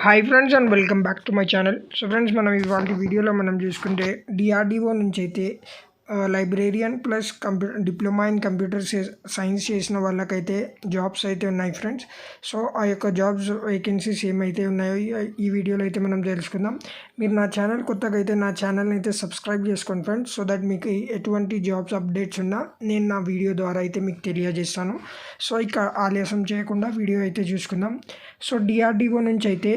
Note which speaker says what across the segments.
Speaker 1: Hi friends and welcome back to my channel so friends మనం ఇవాళ వీడియోలో మనం చూసుకుంటే డిఆర్డిఓ నుంచి అయితే librarian plus computer diploma in computer science చేసిన వాళ్ళకైతే జాబ్స్ అయితే ఉన్నాయి ఫ్రెండ్స్. సో ఆ యొక్క జాబ్స్ వేకెన్సీస్ ఏమైతే ఉన్నాయో ఈ వీడియోలో అయితే మనం తెలుసుకుందాం. మీరు నా ఛానల్ కొత్తగా అయితే నా ఛానల్ని అయితే సబ్స్క్రైబ్ చేసుకోండి ఫ్రెండ్స్ సో దట్ మీకు ఎటువంటి జాబ్స్ అప్డేట్స్ ఉన్నా నేను నా వీడియో ద్వారా అయితే మీకు తెలియజేస్తాను. సో ఇక ఆలస్యం చేయకుండా వీడియో అయితే చూసుకుందాం. సో డిఆర్డిఓ నుంచి అయితే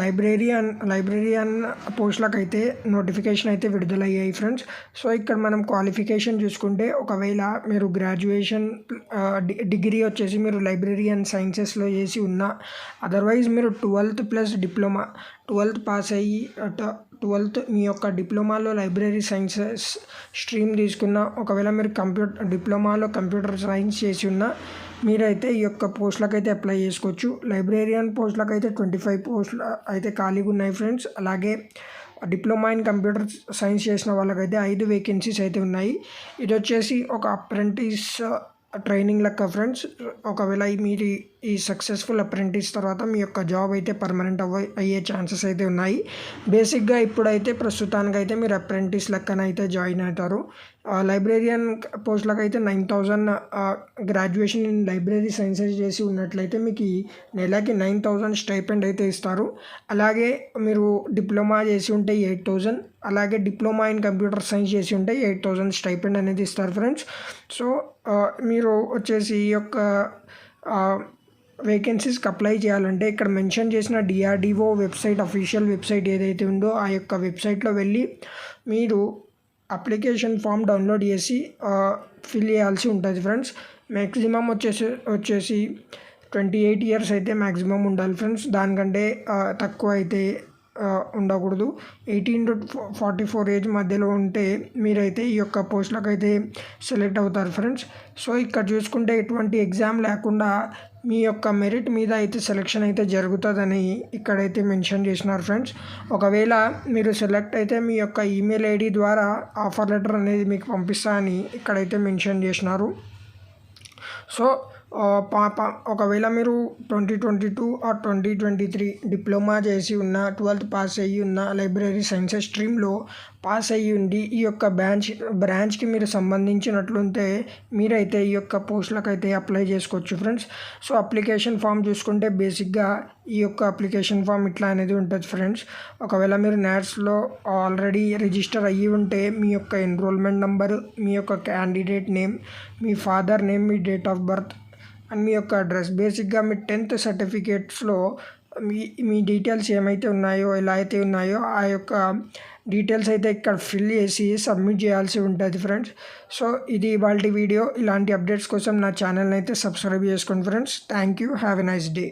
Speaker 1: లైబ్రేరియన్ లైబ్రేరియన్ పోస్టులకు అయితే నోటిఫికేషన్ అయితే విడుదలయ్యాయి ఫ్రెండ్స్. సో ఇక్కడ మనం క్వాలిఫికేషన్ చూసుకుంటే ఒకవేళ మీరు గ్రాడ్యుయేషన్ డిగ్రీ వచ్చేసి మీరు లైబ్రేరియన్ సైన్సెస్లో చేసి ఉన్న అదర్వైజ్ మీరు twelfth plus diploma twelfth pass అయ్యి ట్వెల్త్ మీ యొక్క డిప్లొమాలో లైబ్రరీ సైన్సెస్ స్ట్రీమ్ తీసుకున్న ఒకవేళ మీరు కంప్యూటర్ డిప్లొమాలో కంప్యూటర్ సైన్స్ చేసి ఉన్న మీరైతే ఈ యొక్క పోస్టులకు అయితే అప్లై చేసుకోవచ్చు. లైబ్రేరియన్ పోస్టులకు అయితే ట్వంటీ ఫైవ్ పోస్టులు అయితే ఖాళీగా ఉన్నాయి ఫ్రెండ్స్ అలాగే డిప్లొమా ఇన్ కంప్యూటర్ సైన్స్ చేసిన వాళ్ళకైతే ఐదు వేకెన్సీస్ అయితే ఉన్నాయి. ఇది వచ్చేసి ఒక అప్రెంటిస్ ట్రైనింగ్ uh, లెక్క ఫ్రెండ్స్ ఒకవేళ మీరు ఈ సక్సెస్ఫుల్ అప్రెంటిస్ తర్వాత మీ యొక్క జాబ్ అయితే పర్మనెంట్ అవ్వ అయ్యే ఛాన్సెస్ అయితే ఉన్నాయి. బేసిక్గా ఇప్పుడైతే ప్రస్తుతానికి అయితే మీరు అప్రెంటిస్ లెక్కన అయితే జాయిన్ అవుతారు. లైబ్రేరియన్ పోస్టులకు అయితే nine thousand graduation in library sciences చేసి ఉన్నట్లయితే మీకు నెలకి నైన్ థౌజండ్ స్టైపెండ్ అయితే ఇస్తారు. అలాగే మీరు డిప్లొమా చేసి ఉంటే ఎయిట్ థౌజండ్ అలాగే డిప్లొమా ఇన్ కంప్యూటర్ సైన్స్ చేసి ఉంటే ఎయిట్ థౌజండ్ స్టైపెండ్ అనేది ఇస్తారు ఫ్రెండ్స్ సో మీరు వచ్చేసి ఈ యొక్క వేకెన్సీస్కి అప్లై చేయాలంటే ఇక్కడ మెన్షన్ చేసిన డిఆర్డిఓ వెబ్సైట్ అఫీషియల్ వెబ్సైట్ ఏదైతే ఉందో ఆ యొక్క వెబ్సైట్లో వెళ్ళి మీరు అప్లికేషన్ ఫామ్ డౌన్లోడ్ చేసి ఫిల్ చేయాల్సి ఉంటుంది ఫ్రెండ్స్ మ్యాక్సిమం వచ్చేసి వచ్చేసి ట్వంటీ ఎయిట్ ఇయర్స్ అయితే మ్యాక్సిమం ఉండాలి ఫ్రెండ్స్ దానికంటే తక్కువ అయితే ఉండకూడదు. Eighteen to forty four age మధ్యలో ఉంటే మీరైతే ఈ యొక్క పోస్టులకు అయితే సెలెక్ట్ అవుతారు ఫ్రెండ్స్ సో ఇక్కడ చూసుకుంటే ఎటువంటి ఎగ్జామ్ లేకుండా మీ యొక్క మెరిట్ మీద అయితే సెలెక్షన్ అయితే జరుగుతుందని ఇక్కడైతే మెన్షన్ చేసినారు ఫ్రెండ్స్ ఒకవేళ మీరు సెలెక్ట్ అయితే మీ యొక్క ఈమెయిల్ ఐడి ద్వారా ఆఫర్ లెటర్ అనేది మీకు పంపిస్తా అని ఇక్కడైతే మెన్షన్ చేసినారు. సో ఒకవేళ మీరు twenty twenty two or twenty twenty three diploma చేసి ఉన్న ట్వెల్త్ పాస్ అయ్యి ఉన్న లైబ్రరీ సైన్సెస్ స్ట్రీమ్లో పాస్ అయ్యి ఉండి ఈ యొక్క బ్రాంచ్ బ్రాంచ్కి మీరు సంబంధించినట్లుంటే మీరైతే ఈ యొక్క పోస్టులకు అయితే అప్లై చేసుకోవచ్చు ఫ్రెండ్స్. సో అప్లికేషన్ ఫామ్ చూసుకుంటే బేసిక్గా ఈ యొక్క అప్లికేషన్ ఫామ్ ఇట్లా అనేది ఉంటుంది ఫ్రెండ్స్. ఒకవేళ మీరు నాట్స్లో ఆల్రెడీ రిజిస్టర్ అయ్యి ఉంటే మీ యొక్క ఎన్రోల్మెంట్ నెంబర్ మీ యొక్క క్యాండిడేట్ నేమ్ మీ ఫాదర్ నేమ్ మీ డేట్ ఆఫ్ బర్త్ మీ యొక్క అడ్రస్ బేసిక్గా మీ టెన్త్ సర్టిఫికేట్స్లో మీ మీ డీటెయిల్స్ ఏమైతే ఉన్నాయో ఎలా అయితే ఉన్నాయో ఆ యొక్క డీటెయిల్స్ అయితే ఇక్కడ ఫిల్ చేసి సబ్మిట్ చేయాల్సి ఉంటుంది ఫ్రెండ్స్ సో ఇది ఇవాళ వీడియో ఇలాంటి అప్డేట్స్ కోసం నా ఛానల్ని అయితే సబ్స్క్రైబ్ చేసుకోండి friends thank you have a nice day